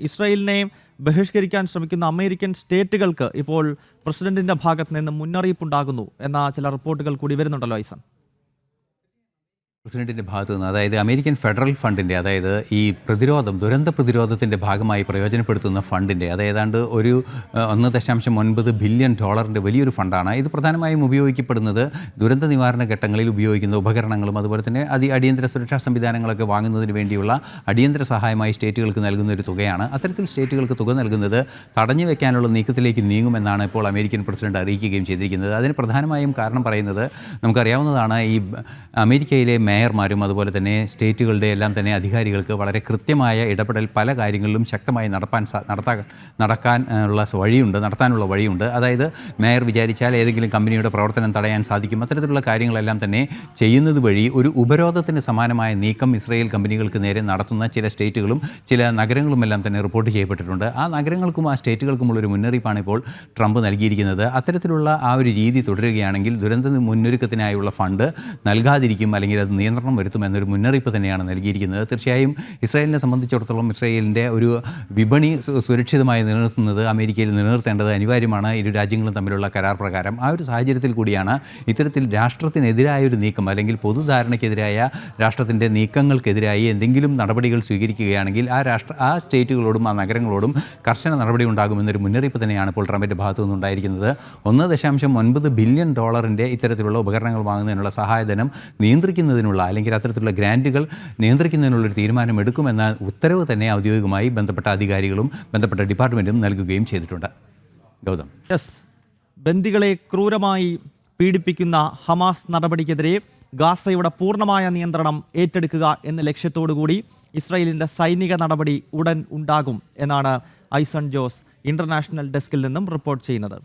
ഇസ്രായേലിനെ ബഹിഷ്കരിക്കാൻ ശ്രമിക്കുന്ന അമേരിക്കൻ സ്റ്റേറ്റുകൾക്ക് ഇപ്പോൾ പ്രസിഡന്റിന്റെ ഭാഗത്ത് നിന്ന് മുന്നറിയിപ്പുണ്ടാകുന്നു എന്ന ചില റിപ്പോർട്ടുകൾ കൂടി വരുന്നുണ്ടല്ലോ ഐസൻ പ്രസിഡന്റിന്റെ ഭാഗത്തു നിന്ന് അതായത് അമേരിക്കൻ ഫെഡറൽ ഫണ്ടിന്റെ അതായത് ഈ പ്രതിരോധം ദുരന്ത പ്രതിരോധത്തിന്റെ ഭാഗമായി പ്രയോജനപ്പെടുത്തുന്ന ഫണ്ടിന്റെ അത് ഏതാണ്ട് ഒരു ഒന്ന് ദശാംശം ഒൻപത് ബില്യൺ ഡോളറിന്റെ വലിയൊരു ഫണ്ടാണ്. ഇത് പ്രധാനമായും ഉപയോഗിക്കപ്പെടുന്നത് ദുരന്ത നിവാരണ ഘട്ടങ്ങളിൽ ഉപയോഗിക്കുന്ന ഉപകരണങ്ങളും അതുപോലെ തന്നെ അതി അടിയന്തര സുരക്ഷാ സംവിധാനങ്ങളൊക്കെ വാങ്ങുന്നതിന് വേണ്ടിയുള്ള അടിയന്തര സഹായമായി സ്റ്റേറ്റുകൾക്ക് നൽകുന്ന ഒരു തുകയാണ്. അത്തരത്തിൽ സ്റ്റേറ്റുകൾക്ക് തുക നൽകുന്നത് തടഞ്ഞു വെക്കാനുള്ള നീക്കത്തിലേക്ക് നീങ്ങുമെന്നാണ് ഇപ്പോൾ അമേരിക്കൻ പ്രസിഡന്റ് അറിയിക്കുകയും ചെയ്തിരിക്കുന്നത്. അതിന് പ്രധാനമായും കാരണം പറയുന്നത് നമുക്കറിയാവുന്നതാണ് ഈ അമേരിക്കയിലെ മേയർമാരും അതുപോലെ തന്നെ സ്റ്റേറ്റുകളുടെ എല്ലാം തന്നെ അധികാരികൾക്ക് വളരെ കൃത്യമായ ഇടപെടൽ പല കാര്യങ്ങളിലും ശക്തമായി നടപ്പാൻ നടത്താൻ നടക്കാൻ ഉള്ള വഴിയുണ്ട് നടത്താനുള്ള വഴിയുണ്ട്. അതായത് മേയർ വിചാരിച്ചാൽ ഏതെങ്കിലും കമ്പനിയുടെ പ്രവർത്തനം തടയാൻ സാധിക്കും. അത്തരത്തിലുള്ള കാര്യങ്ങളെല്ലാം തന്നെ ചെയ്യുന്നത് വഴി ഒരു ഉപരോധത്തിന് സമാനമായ നീക്കം ഇസ്രയേൽ കമ്പനികൾക്ക് നേരെ നടത്തുന്ന ചില സ്റ്റേറ്റുകളും ചില നഗരങ്ങളുമെല്ലാം തന്നെ റിപ്പോർട്ട് ചെയ്യപ്പെട്ടിട്ടുണ്ട്. ആ നഗരങ്ങൾക്കും ആ സ്റ്റേറ്റുകൾക്കുമുള്ള ഒരു മുന്നറിയിപ്പാണ് ഇപ്പോൾ ട്രംപ് നൽകിയിരിക്കുന്നത്. അത്തരത്തിലുള്ള ആ ഒരു രീതി തുടരുകയാണെങ്കിൽ ദുരന്ത മുന്നൊരുക്കത്തിനായുള്ള ഫണ്ട് നൽകാതിരിക്കും അല്ലെങ്കിൽ അത് നിയന്ത്രണം വരുത്തുമെന്നൊരു മുന്നറിയിപ്പ് തന്നെയാണ് നൽകിയിരിക്കുന്നത്. തീർച്ചയായും ഇസ്രായേലിനെ സംബന്ധിച്ചിടത്തോളം ഇസ്രായേലിന്റെ ഒരു വിപണി സുരക്ഷിതമായി നിലനിർത്തുന്നത് അമേരിക്കയിൽ നിലനിർത്തേണ്ടത് അനിവാര്യമാണ്. ഇരു രാജ്യങ്ങളും തമ്മിലുള്ള കരാർ പ്രകാരം. ആ ഒരു സാഹചര്യത്തിൽ കൂടിയാണ് ഇത്തരത്തിൽ രാഷ്ട്രത്തിനെതിരായ ഒരു നീക്കം അല്ലെങ്കിൽ പൊതുധാരണയ്ക്കെതിരായ രാഷ്ട്രത്തിന്റെ നീക്കങ്ങൾക്കെതിരായി എന്തെങ്കിലും നടപടികൾ സ്വീകരിക്കുകയാണെങ്കിൽ ആ രാഷ്ട്ര ആ സ്റ്റേറ്റുകളോടും ആ നഗരങ്ങളോടും കർശന നടപടി ഉണ്ടാകുമെന്നൊരു മുന്നറിയിപ്പ് തന്നെയാണ് ഇപ്പോൾ ട്രംപിന്റെ ഭാഗത്തു നിന്നുണ്ടായിരിക്കുന്നത്. ഒന്ന് ദശാംശം ഒൻപത് ബില്യൺ ഡോളറിന്റെ ഇത്തരത്തിലുള്ള ഉപകരണങ്ങൾ വാങ്ങുന്നതിനുള്ള സഹായധനം നിയന്ത്രിക്കുന്നതിനുള്ള അല്ലെങ്കിൽ അത്തരത്തിലുള്ള ഗ്രാന്റുകൾ നിയന്ത്രിക്കുന്നതിനുള്ള ഒരു തീരുമാനം എടുക്കുമെന്ന ഉത്തരവ് തന്നെ ഔദ്യോഗികമായി ബന്ധപ്പെട്ട അധികാരികളും ബന്ധപ്പെട്ട ഡിപ്പാർട്ട്മെന്റും നൽകുകയും ചെയ്തിട്ടുണ്ട്. ഗൗതം. യെസ്. ബന്ദികളെ ക്രൂരമായി പീഡിപ്പിക്കുന്ന ഹമാസ് നടപടിക്കെതിരെ ഗാസയുടെ പൂർണമായ നിയന്ത്രണം ഏറ്റെടുക്കുക എന്ന ലക്ഷ്യത്തോടുകൂടി ഇസ്രയേലിന്റെ സൈനിക നടപടി ഉടൻ ഉണ്ടാകും എന്നാണ് ഐസൺ ജോസ് ഇന്റർനാഷണൽ ഡെസ്കിൽ നിന്നും റിപ്പോർട്ട് ചെയ്യുന്നത്.